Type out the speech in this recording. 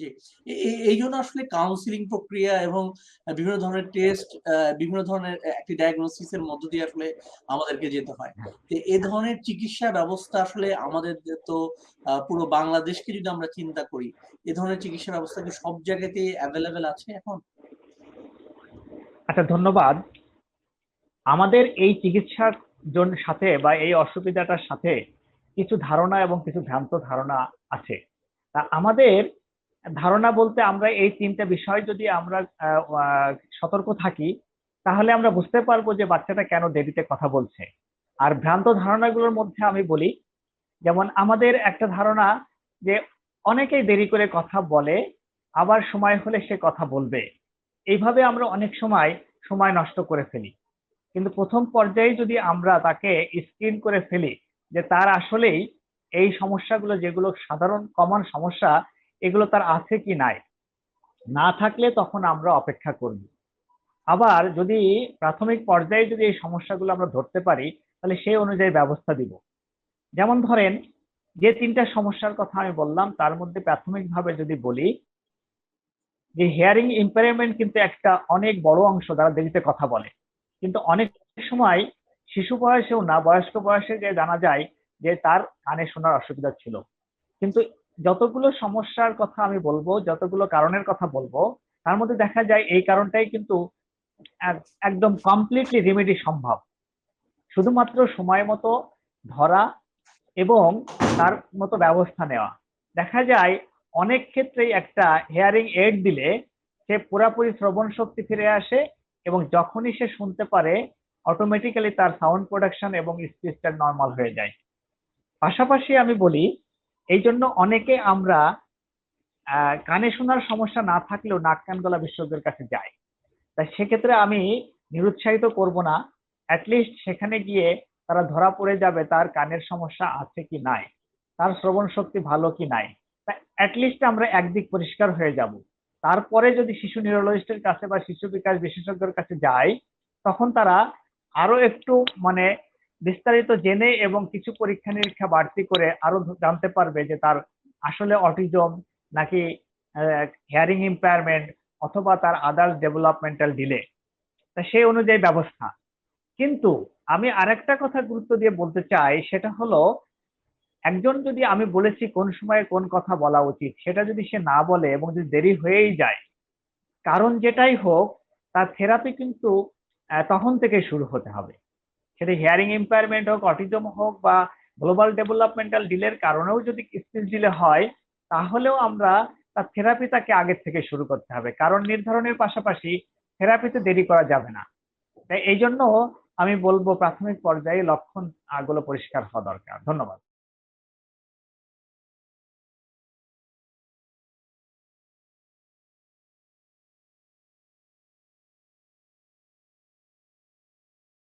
জি। এ এ এইজন্য আসলে কাউন্সিলিং প্রক্রিয়া এবং বিভিন্ন ধরনের টেস্ট বিভিন্ন ধরনের একটি ডায়াগনোসিস এর মধ্য দিয়ে আসলে আমাদেরকে যেতে হয়। এ ধরনের চিকিৎসা ব্যবস্থা আসলে আমাদের তো পুরো বাংলাদেশকে যদি আমরা চিন্তা করি, এ ধরনের চিকিৎসা ব্যবস্থা কি সব জায়গাতেই অ্যাভেলেবেল আছে এখন? আচ্ছা ধন্যবাদ। আমাদের এই চিকিৎসার জন্য সাথে বা এই অসুবিধাটার সাথে কিছু ধারণা এবং কিছু ভ্রান্ত ধারণা আছে। তা আমাদের ধারণা বলতে আমরা এই ৩ টা বিষয় যদি আমরা সতর্ক থাকি, তাহলে আমরা বুঝতে পারব যে বাচ্চাটা কেন দেরিতে কথা বলছে। আর ভ্রান্ত ধারণাগুলোর মধ্যে আমি বলি, যেমন আমাদের একটা ধারণা যে অনেকেই দেরি করে কথা বলে, আবার সময় হলে সে কথা বলবে। এইভাবে আমরা অনেক সময়, সময় নষ্ট করে ফেলি। কিন্তু প্রথম পর্যায়ে যদি আমরা তাকে স্ক্রিন করে ফেলি যে তার আসলেই এই সমস্যাগুলো যেগুলো সাধারণ কমন সমস্যা, এগুলো তার আছে কি নাই? না থাকলে তখন আমরা অপেক্ষা করব। আবার যদি প্রাথমিক পর্যায়ে যদি এই সমস্যাগুলো আমরা ধরতে পারি, তাহলে সেই অনুযায়ী ব্যবস্থা দিব। যেমন ধরেন যে ৩ টা সমস্যার কথা আমি বললাম তার মধ্যে প্রাথমিকভাবে যদি বলি যে হিয়ারিং ইম্পেয়ারমেন্ট কিন্তু একটা অনেক বড় অংশ যারা দেরিতে কথা বলে। কিন্তু অনেক সময় শিশু বয়সেও না বয়স্ক বয়সে যে জানা যায় যে তার কানে শোনার অসুবিধা ছিল। কিন্তু যতগুলো সমস্যার কথা আমি বলব, যতগুলো কারণের কথা বলব, তার মধ্যে দেখা যায় এই কারণটাই কিন্তু এক একদম কমপ্লিটলি রেমেডি সম্ভব। শুধুমাত্র সময় মতো ধরা এবং তার মতো ব্যবস্থা নেওয়া। দেখা যায় অনেক ক্ষেত্রেই একটা হেয়ারিং এড দিলে সে পুরাপুরি শ্রবণ শক্তি ফিরে আসে এবং যখনই সে শুনতে পারে অটোমেটিক্যালি তার সাউন্ড প্রোডাকশন এবং স্পিচটা নরমাল হয়ে যায়। পাশাপাশি আমি বলি, এইজন্য অনেকে আমরা কানে শোনার সমস্যা না থাকলেও নাক কান গলা বিশেষজ্ঞের কাছে যাই। তাই সেক্ষেত্রে আমি নিরুৎসাহিত করব না। এট লিস্ট সেখানে গিয়ে তারা ধরা পড়ে যাবে তার কানের সমস্যা আছে কি নাই। তার শ্রবণ শক্তি ভালো কি নাই। তা এট লিস্ট আমরা একদিক পরিষ্কার হয়ে যাব। তারপরে যদি শিশু নিউরোলজিস্টের কাছে বা শিশু বিকাশ বিশেষজ্ঞের কাছে যাই, তখন তারা আরও একটু মানে বিস্তারিত জেনে এবং কিছু পরীক্ষা-নিরীক্ষা বাড়তি করে আরও জানতে পারবে যে তার আসলে অটিজম নাকি হিয়ারিং ইম্পেয়ারমেন্ট অথবা তার আদার্স ডেভেলপমেন্টাল ডিলে। তা সেই অনুযায়ী ব্যবস্থা। কিন্তু আমি আরেকটা কথা গুরুত্ব দিয়ে বলতে চাই সেটা হলো, একজন যদি আমি বলেছি কোন সময়ে কোন কথা বলা উচিত, সেটা যদি সে না বলে এবং যদি দেরি হয়েই যায়, কারণ যেটাই হোক তার থেরাপি কিন্তু তখন থেকে শুরু হতে হবে। সেটা হিয়ারিং ইম্পেয়ারমেন্ট হোক, অটিজম হোক বা গ্লোবাল ডেভেলপমেন্টাল ডিলের কারণেও যদি স্পিচ ডিলে হয়, তাহলেও আমরা তার থেরাপি তাকে আগের থেকে শুরু করতে হবে। কারণ নির্ধারণের পাশাপাশি থেরাপিতে দেরি করা যাবে না। তাই এই জন্য আমি বলব প্রাথমিক পর্যায়ে লক্ষণ আগুলো গুলো পরিষ্কার হওয়া দরকার। ধন্যবাদ।